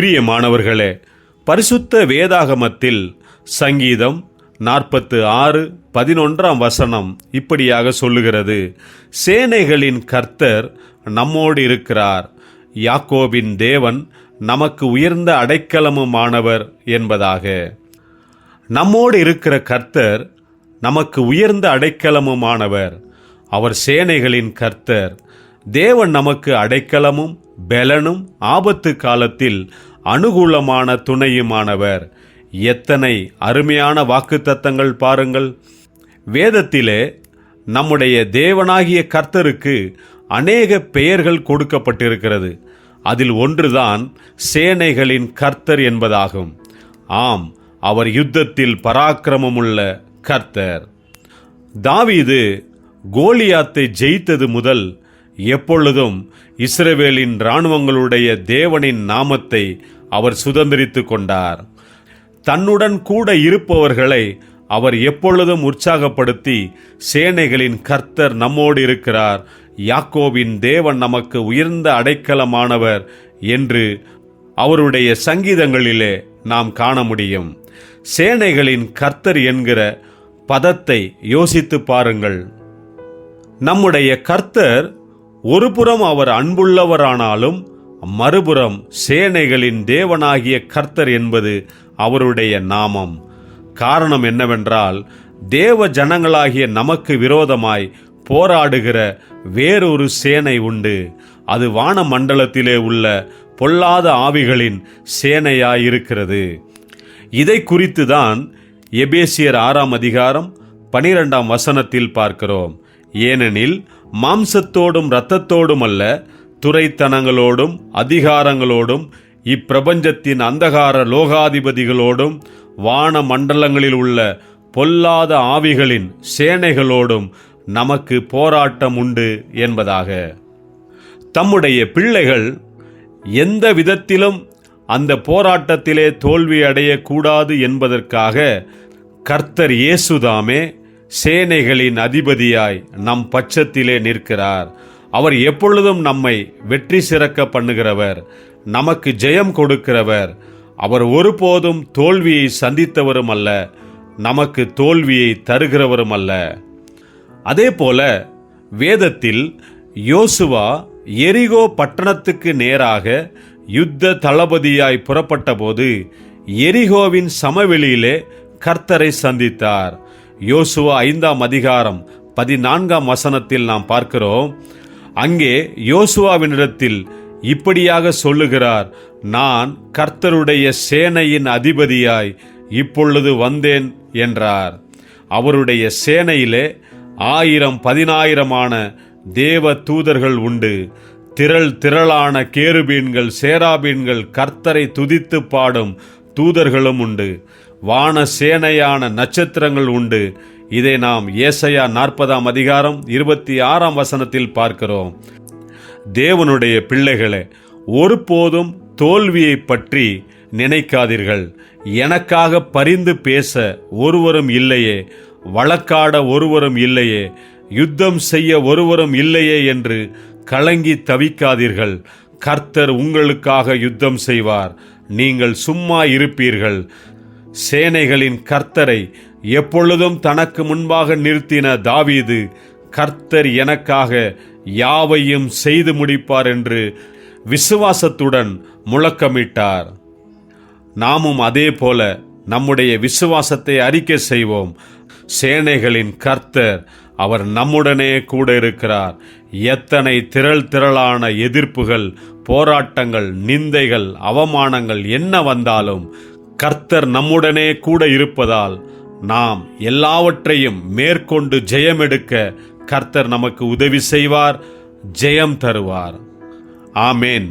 பிரியமானவர்களே பரிசுத்த வேதாகமத்தில் சங்கீதம் நாற்பத்து ஆறு பதினொன்றாம் வசனம் இப்படியாக சொல்லுகிறது. சேனைகளின் கர்த்தர் நம்மோடு இருக்கிறார். யாக்கோபின் தேவன் நமக்கு உயர்ந்த அடைக்கலமுமானவர் என்பதாக. நம்மோடு இருக்கிற கர்த்தர் நமக்கு உயர்ந்த அடைக்கலமுமானவர். அவர் சேனைகளின் கர்த்தர். தேவன் நமக்கு அடைக்கலமும் பெலனும் ஆபத்து காலத்தில் அனுகூலமான துணையுமானவர். எத்தனை அருமையான வாக்குத்தத்தங்கள் பாருங்கள். வேதத்திலே நம்முடைய தேவனாகிய கர்த்தருக்கு அநேக பெயர்கள் கொடுக்கப்பட்டிருக்கிறது. அதில் ஒன்றுதான் சேனைகளின் கர்த்தர் என்பதாகும். ஆம் அவர் யுத்தத்தில் பராக்கிரமமுள்ள கர்த்தர். தாவீது கோலியாத்தை ஜெயித்தது முதல் எப்பொழுதும் இஸ்ரவேலின் இராணுவங்களுடைய தேவனின் நாமத்தை அவர் சுதந்திரித்து கொண்டார். தன்னுடன் கூட இருப்பவர்களை அவர் எப்பொழுதும் உற்சாகப்படுத்தி சேனைகளின் கர்த்தர் நம்மோடு இருக்கிறார். யாக்கோவின் தேவன் நமக்கு உயர்ந்த அடைக்கலமானவர் என்று அவருடைய சங்கீதங்களிலே நாம் காண முடியும். சேனைகளின் கர்த்தர் என்கிற பதத்தை யோசித்து பாருங்கள். நம்முடைய கர்த்தர் ஒருபுறம் அவர் அன்புள்ளவரானாலும் மறுபுறம் சேனைகளின் தேவனாகிய கர்த்தர் என்பது அவருடைய நாமம். காரணம் என்னவென்றால் தேவ ஜனங்களாகிய நமக்கு விரோதமாய் போராடுகிற வேறொரு சேனை உண்டு. அது வான மண்டலத்திலே உள்ள பொல்லாத ஆவிகளின் சேனையாயிருக்கிறது. இதை குறித்துதான் எபேசியர் ஆறாம் அதிகாரம் பனிரெண்டாம் வசனத்தில் பார்க்கிறோம். ஏனெனில் மாம்சத்தோடும் இரத்தத்தோடும் அல்ல துறைத்தனங்களோடும் அதிகாரங்களோடும் இப்பிரபஞ்சத்தின் அந்தகார லோகாதிபதிகளோடும் வான மண்டலங்களில் உள்ள பொல்லாத ஆவிகளின் சேனைகளோடும் நமக்கு போராட்டம் உண்டு என்பதாக. தம்முடைய பிள்ளைகள் எந்த விதத்திலும் அந்த போராட்டத்திலே தோல்வி அடையக்கூடாது என்பதற்காக கர்த்தர் இயேசுதாமே சேனைகளின் அதிபதியாய் நம் பட்சத்திலே நிற்கிறார். அவர் எப்பொழுதும் நம்மை வெற்றி சிறக்க பண்ணுகிறவர் நமக்கு ஜெயம் கொடுக்கிறவர். அவர் ஒருபோதும் தோல்வியை சந்தித்தவரும் அல்ல நமக்கு தோல்வியை தருகிறவரும் அல்ல. அதே போல வேதத்தில் யோசுவா எரிகோ பட்டணத்துக்கு நேராக யுத்த தளபதியாய் புறப்பட்டபோது எரிகோவின் சமவெளியிலே கர்த்தரை சந்தித்தார். யோசுவா ஐந்தாம் அதிகாரம் பதினான்காம் வசனத்தில் நாம் பார்க்கிறோம். அங்கே யோசுவாவினிடத்தில் இப்படியாக சொல்லுகிறார் நான் கர்த்தருடைய சேனையின் அதிபதியாய் இப்பொழுது வந்தேன் என்றார். அவருடைய சேனையிலே ஆயிரம் பதினாயிரமான தேவ தூதர்கள் உண்டு. திரள் திரளான கேருபீன்கள் சேராபீன்கள் கர்த்தரை துதித்து பாடும் தூதர்களும் உண்டு. வான சேனையான நட்சத்திரங்கள் உண்டு. இதை நாம் ஏசையா நாற்பதாம் அதிகாரம் இருபத்தி ஆறாம் வசனத்தில் பார்க்கிறோம். தேவனுடைய பிள்ளைகளே ஒருபோதும் தோல்வியை பற்றி நினைக்காதீர்கள். எனக்காக பரிந்து பேச ஒருவரும் இல்லையே வழக்காட ஒருவரும் இல்லையே யுத்தம் செய்ய ஒருவரும் இல்லையே என்று கலங்கி தவிக்காதீர்கள். கர்த்தர் உங்களுக்காக யுத்தம் செய்வார். நீங்கள் சும்மா இருப்பீர்கள். சேனைகளின் கர்த்தரை எப்பொழுதும் தனக்கு முன்பாக நிறுத்தின தாவீது கர்த்தர் எனக்காக யாவையும் செய்து முடிப்பார் என்று விசுவாசத்துடன் முழக்கமிட்டார். நாமும் அதே போல நம்முடைய விசுவாசத்தை அறிக்கை செய்வோம். சேனைகளின் கர்த்தர் அவர் நம்முடனே கூட இருக்கிறார். எத்தனை திரள் திரளான எதிர்ப்புகள் போராட்டங்கள் நிந்தைகள் அவமானங்கள் என்ன வந்தாலும் கர்த்தர் நம்முடனே கூட இருப்பதால் நாம் எல்லாவற்றையும் மேற்கொண்டு ஜெயமெடுக்க கர்த்தர் நமக்கு உதவி செய்வார் ஜெயம் தருவார். ஆமேன்.